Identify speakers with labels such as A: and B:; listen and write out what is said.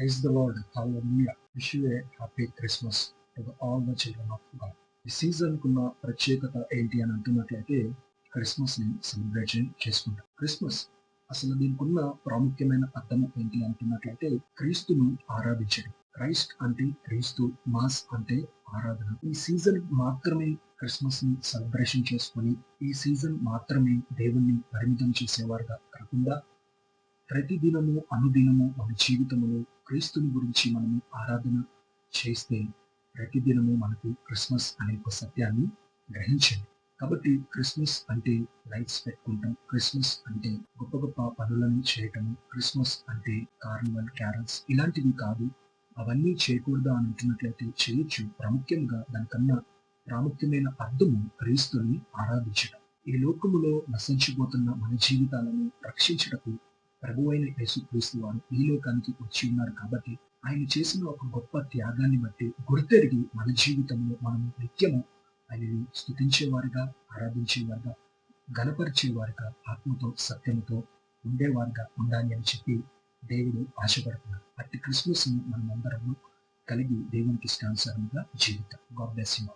A: Praise the lord hallelujah wish you a happy Christmas to all the children of God ఈ season కున్న ప్రత్యేకత ఏంటి అని అంటున్నట్లయితే క్రిస్మస్ని celebration చేసుకుంటాం క్రిస్మస్ అసలు దీనికి ఉన్న ప్రాముఖ్యమైన అర్థం ఏంటి అంటున్నట్లయితే క్రీస్తును ఆరాధించడం క్రైస్ట్ అంటే క్రీస్తు మాస్ అంటే ఆరాధన ఈ సీజన్ మాత్రమే క్రిస్మస్ని సెలబ్రేషన్ చేసుకొని ఈ సీజన్ మాత్రమే దేవుణ్ణి పరిమితం చేసేవారుగా కాకుండా ప్రతిదినము అనుదినము మన జీవితములో క్రీస్తుని గురించి మనము ఆరాధన చేస్తే ప్రతిదినము మనకు క్రిస్మస్ అనే ఒక సత్యాన్ని గ్రహించండి. కాబట్టి క్రిస్మస్ అంటే లైట్స్ పెట్టుకుంటాం. క్రిస్మస్ అంటే గొప్ప గొప్ప పనులను చేయటం. క్రిస్మస్ అంటే కార్నివల్ క్యారల్స్ ఇలాంటివి కాదు. అవన్నీ చేయకూడదా అని అంటున్నట్లయితే చేయొచ్చు. ప్రాముఖ్యంగా దానికన్నా ప్రాముఖ్యమైన అర్థము క్రీస్తుని ఆరాధించడం ఈ లోకములో నశించిపోతున్న మన జీవితాలను రక్షించటకు ప్రభు అయిన యేసుక్రీస్తు వారు ఈ లోకానికి వచ్చి ఉన్నారు కాబట్టి ఆయన చేసిన ఒక గొప్ప త్యాగాన్ని బట్టి గుర్తెరిగి మన జీవితంలో మనము నిత్యము ఆయనని స్థుతించేవారుగా ఆరాధించేవారుగా గనపరిచేవారుగా ఆత్మతో సత్యముతో ఉండేవారుగా ఉండాలి అని చెప్పి దేవుడు ఆశపడుతున్నారు. అట్టి క్రిస్మస్ని మనం కలిగి దేవునికి ఇష్టానుసారంగా జీవితం. God bless you